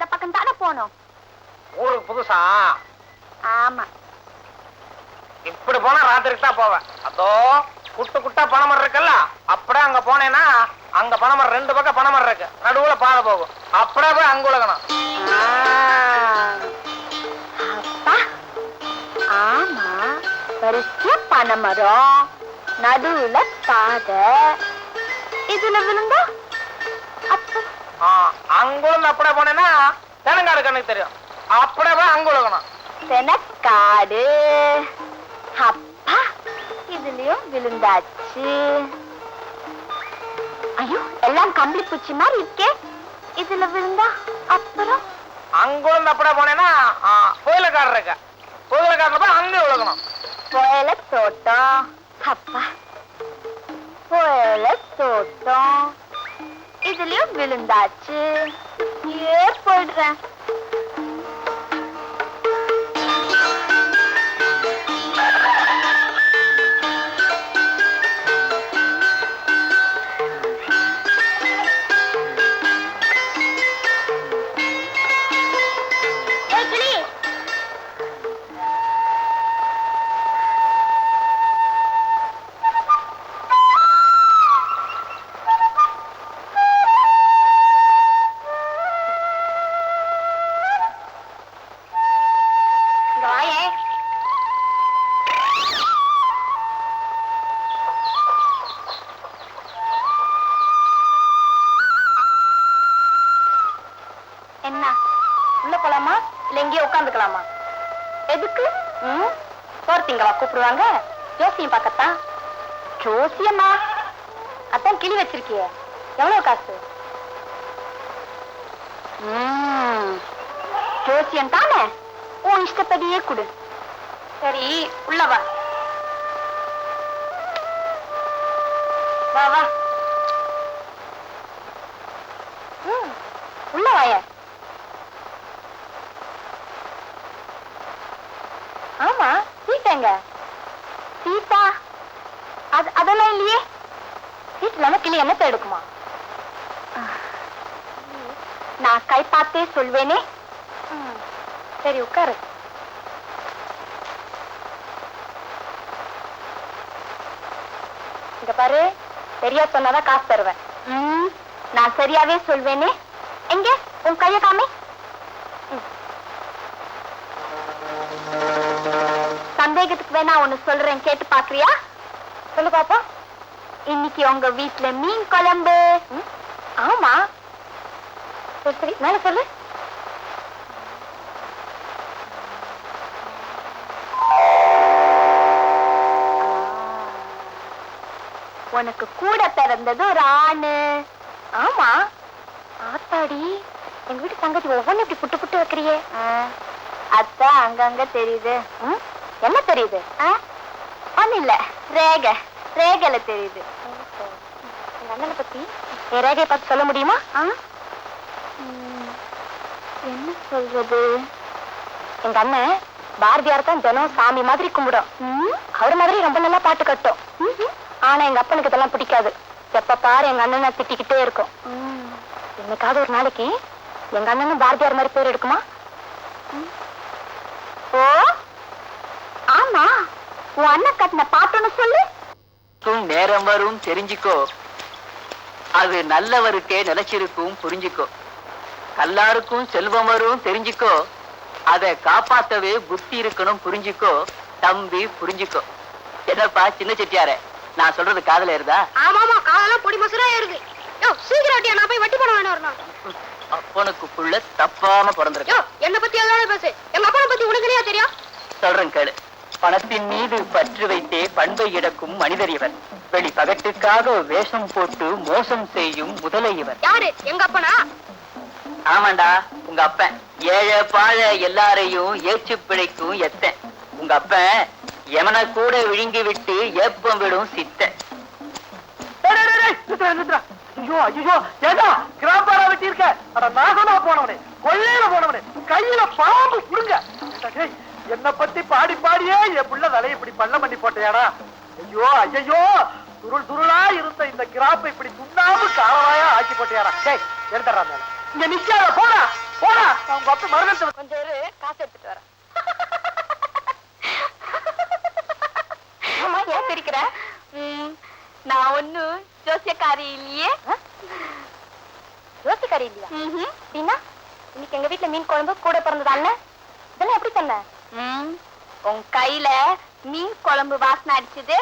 போகணும். ஊருக்கு புதுசா? ஆமா. இப்படி போனா ராத்திரிக்கு தான் போவேன். அதோ குட்டு குட்டா பனைமரம் இருக்குல்ல அப்படியே அங்க போனேன்னா அங்க பனைமரம் ரெண்டு பக்கம் பனைமரம் இருக்கு. நடுவுல பாதை போகும். அப்படியே போய் அங்க உலகணும் ஆமா வரிசையா பனைமரம் நடுவுல பாதை இதுல விழுந்தா? அப்ப. ஆ, அங்குழுந்து அப்படியே போனேன்னா தெனங்காடு கண்ணுக்கு தெரியும். அப்படியே போய் அங்க உலகணும். தெனக்காடு. அப்பா இதுலயும் விழுந்தாச்சு. ஐயோ எல்லாம் கம்பளி பூச்சி மாதிரி இருக்கே. இதுல விழுந்தா அப்புறம்? அங்குழுந்து அப்படியே போனேன்னா ஆ, புயலக்காடு இருக்கு. புயலக்காடுல போய் அங்கே உலகணும். புயல தோட்டம் அப்பா புயல தோட்டம் இதுலயும் விழுந்தாச்சு. ஏ போலாமா? இல்ல எங்கேயோ உட்காந்துக்கலாமா எதுக்கு? ம்? போர்த்திங்களா? கூப்பிடுவாங்க. ஜோசியம் பார்க்கத்தான். ஜோசியம்மா அதான் கிளி வச்சிருக்கிய. எவ்வளவு காசு? ஜோசியம் தானே? உன் இஷ்டப்படியே கொடு. சரி உள்ளவா வா. வா வா. உள்ள வாய ஆமா சீட்டாங்க சீட்டா அது அதெல்லாம் இல்லையே சீட் இல்லாம கிளி என்னத்தை எடுக்குமா? நான் கை பார்த்தே சொல்வேனே. சரி உட்காரு. இங்க பாரு சரியா சொன்னாதான் காசு தருவேன். நான் சரியாவே சொல்வேனே. எங்க? உன் கைய காமி. சந்தேகத்துக்கு வேணா ஒண்ணு சொல்றேன் கேட்டு பாக்குறியா சொல்லு பாப்பா இன்னைக்கு உங்க வீட்டுல மீன் குழம்பு. ஆமா. சரி சரி. மேல சொல்லு. உனக்கு கூட பிறந்தது ஒரு ஆணு. ஆமா. ஆத்தாடி எங்க வீட்டு தங்கச்சி ஒவ்வொன்னு இப்படி புட்டு புட்டு வைக்கிறியே. அத்தா அங்கங்க தெரியுது. என்ன தெரியுது? ஒண்ணு இல்ல. ரேகை. ரேகைல தெரியுது எங்க அண்ணனை பத்தி என் ரேகையை பார்த்து சொல்ல முடியுமா? என்ன சொல்றது? எங்க அண்ணன் பாரதியார் தான் தினம் சாமி மாதிரி கும்பிடும். அவர் மாதிரி ரொம்ப நல்லா பாட்டு கட்டும். ஆனா எங்க அப்பனுக்கு இதெல்லாம் பிடிக்காது. எப்ப பாரு எங்க அண்ணனை திட்டிக்கிட்டே இருக்கும். என்னைக்காவது ஒரு நாளைக்கு எங்க அண்ணனும் பாரதியார் மாதிரி பேர் எடுக்குமா? ஓ? ஆமா. உன் அண்ணன் கட்டின பாட்டுன்னு சொல்லு. க்கும் நேரம் வரும் தெரிஞ்சுக்கோ. அது நல்லவருக்கே நிலைச்சிருக்கும் புரிஞ்சுக்கோ. எல்லாருக்கும் செல்வம் வரும் தெரிஞ்சுக்கோ. அதை காப்பாத்தவே புத்தி இருக்கணும் புரிஞ்சுக்கோ. தம்பி புரிஞ்சுக்கோ. என்னப்பா சின்ன செட்டியாரே நான் சொல்றது காதுல இருந்தா ஆமாமா காலெல்லாம் பொடி மசுரா ஏறுது. யோ சீக்கிரம் நான் போய் வட்டி பணம் வேணும் வரணும். அப்பனுக்கு புள்ள தப்பாம பிறந்திருக்கு. என்ன பத்தி எல்லாம் பேசு. எங்க அப்பனை பத்தி உனக்கு தெரியும்? சொல்றேன் கேளு. பணத்தின் மீது பற்று வைத்தே பண்பை இழக்கும் மனிதர் இவர். வெளி பகட்டுக்காக வேஷம் போட்டு மோசம் செய்யும் முதலை இவர். யாரு? எங்க அப்பனா? ஆமாண்டா உங்க அப்பன். ஏழை பாழ எல்லாரையும் ஏச்சு பிழைக்கும் எத்தன். உங்க அப்பன் எமனை கூட விழுங்கி விட்டு ஏப்பம் விடும் சித்தன். ஐயோ ஐயோ ஏதா கிராம்பாரா வெட்டி இருக்க அட நாசமா போனவனே. கொள்ளையில போனவனே. கையில பாம்பு டேய், என்னை பத்தி பாடி பாடியே என் புள்ள தலையை இப்படி பள்ளம் பண்ணி போட்டையாடா. ஐயோ ஐயோ துருள் துருளா இருந்த இந்த கிராப்பை இப்படி துண்ணாமு காரவாயா ஆக்கி போட்டையாடா. டேய் எடுத்துறா மேல. இங்க நிக்காத போடா போடா. உங்க அப்பா மருதத்தை கொஞ்சம் இரு காசு எடுத்துட்டு வரேன். ஆமா ஏன் சிரிக்கிற? ம், நான் ஒண்ணு ஜோசியக்காரி இல்லையே. ஜோசியக்காரி இல்லையா? அப்படின்னா இன்னைக்கு எங்க வீட்ல மீன் குழம்பு கூட பிறந்தது அண்ணன் இதெல்லாம் எப்படி சொன்ன உன் கையில மீன் குழம்பு வாசனை அடிச்சது.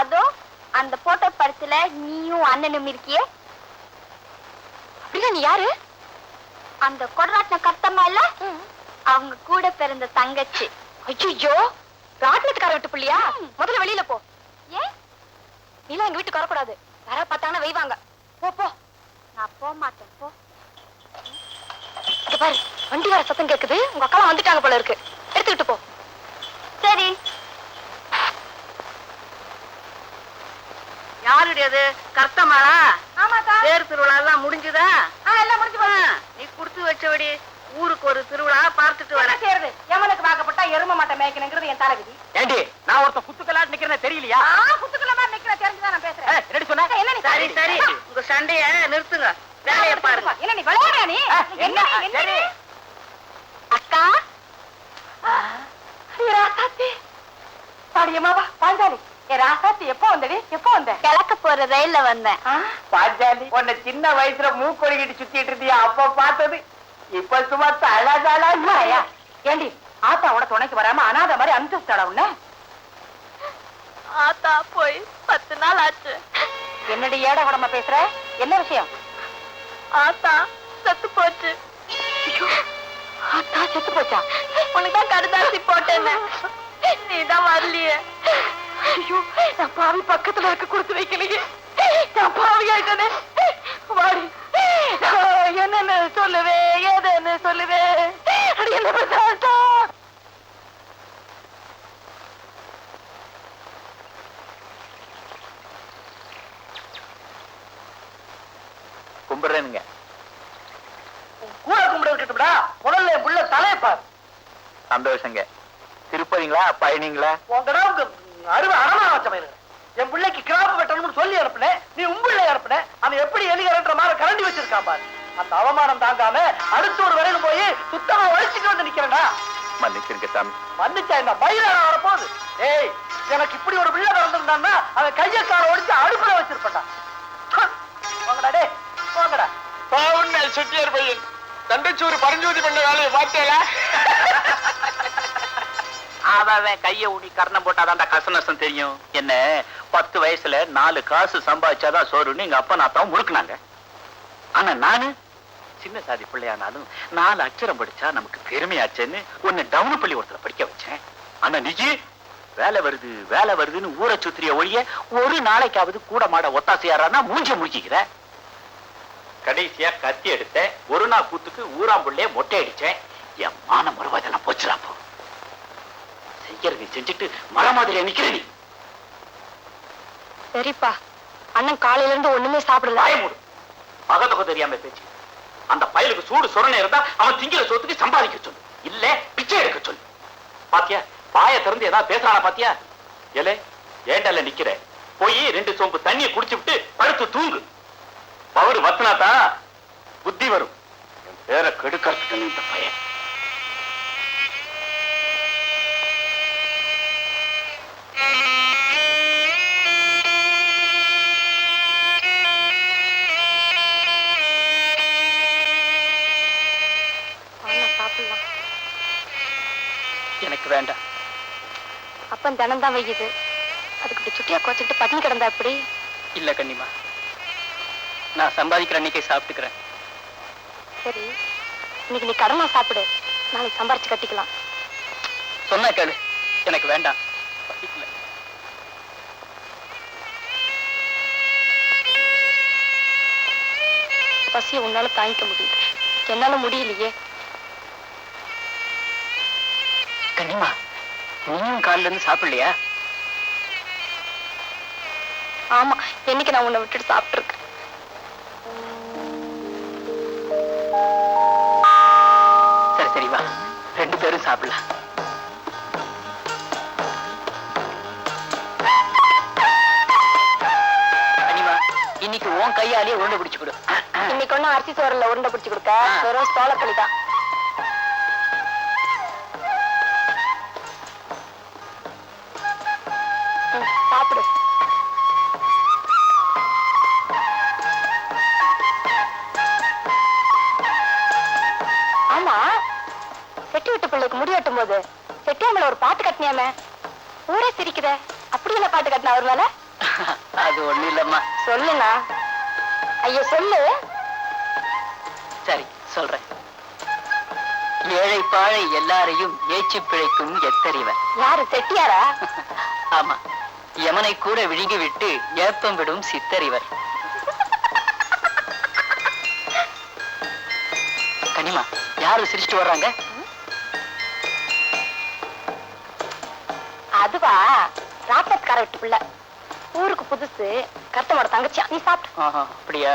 அதோ அந்த போட்டோ படத்துல நீயும் அண்ணனும் இருக்கியே. அப்படின்னா நீ யாரு? அந்த கொடராட்டின கத்தம்மா இல்ல அவங்க கூட பிறந்த தங்கச்சி. ஐயோ ராட்டினத்துக்கார விட்டு பிள்ளையா? முதல்ல வெளியில போ. ஏன்? நீலாம் எங்க வீட்டுக்கு வரக்கூடாது. வர பார்த்தாங்கன்னா வைவாங்க போ போ. நான் போக மாட்டேன் போ. பாரு வண்டி வர சத்தம் கேக்குது. உங்க அக்கா வந்துட்டாங்க போல இருக்கு. எடுத்துக்கிட்டு போ. சரி. யாருடையது கர்த்தமாளா ஆமாக்கா. தேர் திருவிழா எல்லாம் முடிஞ்சுதா எல்லாம் முடிஞ்சு நீ குடுத்து வச்சபடி ஊருக்கு ஒரு திருவிழா பார்த்துட்டு வர. செய்யறது எமனுக்கு வாக்கப்பட்டா எரும மாட்டை மேய்க்கணுங்கிறது என் தலைவிதி. ஏண்டி நான் ஒருத்த குத்துக்கலாட்டு நிக்கிறேன் தெரியலையா? ஆ குத்துக்குள்ள மாதிரி நிக்கிற தெரிஞ்சுதான் நான் பேசுறேன். என்னடி சொன்ன? என்ன நீ சரி சரி. உங்க சண்டைய நிறுத்துங்க. வேலையை பாருங்க. என்ன நீ விளையாடுற நீ, என்ன சரி. நீ? அக்கா ராசாத்தி பாடியம்மாவா பாஞ்சாலி. ஏ ராசாத்தி எப்போ வந்தடி? எப்போ வந்த? கிழக்க போற ரயில்ல வந்தேன். பாஞ்சாலி உன்னை சின்ன வயசுல மூக்கொழுகிட்டு சுத்திட்டு இருந்தியா? அப்ப பார்த்தது. இப்ப சும்மா தழதழா ஏண்டி ஆத்தாவோட துணைக்கு வராம அனாத மாதிரி அனுப்பிச்சுட்டாளா உன்ன? ஆத்தா போய் பத்து நாள் ஆச்சு. என்னடி ஏட உடம்ப பேசுற? என்ன விஷயம்? ஆத்தா செத்து போச்சு. அத்தா செத்து போச்சா? உனக்கு தான் கடுதாசி போட்டேன்னு. நீதான் வரலையே. ஐயோ நான் பாவி பக்கத்துல இருக்க கொடுத்து வைக்கலையே. நான் பாவி ஆயிட்டனே. வாடி. என்னன்னு சொல்லுவே ஏதன்னு சொல்லுவே. அடி என்ன பிரசாதா கும்பிடுறேனுங்க கூட கும்பிட இருக்கட்டும்டா முதல்ல என் புள்ள தலையை பாரு சந்தோஷங்க. திருப்பதிங்களா பயணிங்களா? உங்கடா உங்க அருமை அரணா வச்ச என் பிள்ளைக்கு கிராப் வெட்டணும்னு சொல்லி அனுப்புனேன் நீ உம்பிள்ளை அனுப்புன அவன் எப்படி எலிகரன்ற மாதிரி கரண்டி வச்சிருக்கான் பாரு. அந்த அவமானம் தாங்காம அடுத்த ஒரு வரையில போய் சுத்தமா உழைச்சிட்டு வந்து நிக்கிறேன்டா. மன்னிச்சிருங்க சாமி. வந்துச்சா இந்த மயிலான வரப்போகுது? ஏய் எனக்கு இப்படி ஒரு பிள்ளை வந்திருந்தான்னா அவன் கையை கால ஒடிச்சு அடுப்புல வச்சிருப்பா போங்கடா டே போங்கடா பாவுன்ன செட்டியார் பையன். தண்டச்சூர் பரஞ்சோதி பண்ண வேலையை பார்த்தேல? அவன் கையை ஊனி கர்ணம் போட்டாதான் கச நஷ்டம் தெரியும். என்ன? பத்து வயசுல நாலு காசு சம்பாதிச்சாதான் சோறுன்னு எங்க அப்பா நாத்தான் முழுக்கினாங்க. ஆனா நானு சின்ன சாதி பிள்ளையானாலும் நாலு அச்சரம் படிச்சா நமக்கு பெருமையாச்சேன்னு உன்னை டவுன் பள்ளி ஒருத்தர படிக்க வச்சேன். ஆனா நிஜி வேலை வருது வேலை வருதுன்னு ஊரை சுத்திரிய ஒழிய ஒரு நாளைக்காவது கூட மாட ஒத்தாசையாரானா மூஞ்ச முழிக்கிற கடைசியா கத்தி எடுத்த ஒரு நாள் கூத்துக்கு ஊராம்புள்ளே மொட்டை அடிச்சேன். என் மான மறுவாதெல்லாம் போ. செய்யறது செஞ்சுட்டு மர மாதிரி நிக்கிற நீ? சரிப்பா. அண்ணன் காலையில இருந்து ஒண்ணுமே சாப்பிடல. மூடு. பகத்தொகை தெரியாம பேச்சு. அந்த பயலுக்கு சூடு சுரணை இருந்தா அவன் திங்கிற சொத்துக்கு சம்பாதிக்க சொல்லு. இல்ல பிச்சை எடுக்க சொல்லு. பாத்தியா? வாயை திறந்து ஏதாவது பேசுறானா பாத்தியா? ஏலே ஏண்டல்ல நிக்கிற? போய் ரெண்டு சொம்பு தண்ணியை குடிச்சு விட்டு படுத்து தூங்கு. பவரு வத்துனாதான் புத்தி வரும். என் பேரை கெடுக்கிறதுக்கு இந்த பையன். அப்பன் தினம் தான் வையுது. அதுக்கு இப்படி சுட்டியா குறைச்சிட்டு பட்டினி கிடந்தா எப்படி? இல்ல கண்ணிமா நான் சம்பாதிக்கிற அன்னைக்கே சாப்பிட்டுக்கிறேன். சரி இன்னைக்கு நீ கடனா சாப்பிடு. நாளைக்கு சம்பாரிச்சு கட்டிக்கலாம். சொன்னா கேளு. எனக்கு வேண்டாம். பசிக்கல. பசியை உன்னால தாங்கிக்க முடியுது. என்னால முடியலையே. கண்ணிமா நீயும் காலில இருந்து சாப்பிடலையா? ஆமா என்னைக்கு நான் உன்னை விட்டுட்டு சாப்பிட்டு இருக்கேன் சரி சரி வா. ரெண்டு பேரும் சாப்பிடலாம். இன்னைக்கு உன் கையாலேயே உருண்டை பிடிச்சு கொடு. இன்னைக்கு ஒண்ணும் அரிசி சோறுல உருண்டை பிடிச்சு கொடுக்க. வெறும் சோளக்களி தான். செட்டி விட்டு பிள்ளைக்கு முடி வெட்டும் போது செட்டியாமல ஒரு பாட்டு கட்டினியாமே? ஊரே சிரிக்குதே. அப்படி என்ன பாட்டு கட்டின அவர் மேல? அது ஒண்ணு இல்லம்மா. சொல்லுண்ணா. ஐயோ சொல்லு. சரி சொல்றேன். ஏழை பாழை எல்லாரையும் ஏச்சி பிழைக்கும் எத்தறிவன் யாரு செட்டியாரா? ஆமா. யமனை கூட விழுங்கி விட்டு ஏப்பம் விடும் சித்தறிவர். கனிமா யாரு சிரிச்சிட்டு வர்றாங்க? அதுவா ராட்டத்கார வீட்டு பிள்ளை ஊருக்கு புதுசு கருத்தமோட தங்கச்சியா? நீ சாப்பிட்டு அப்படியா?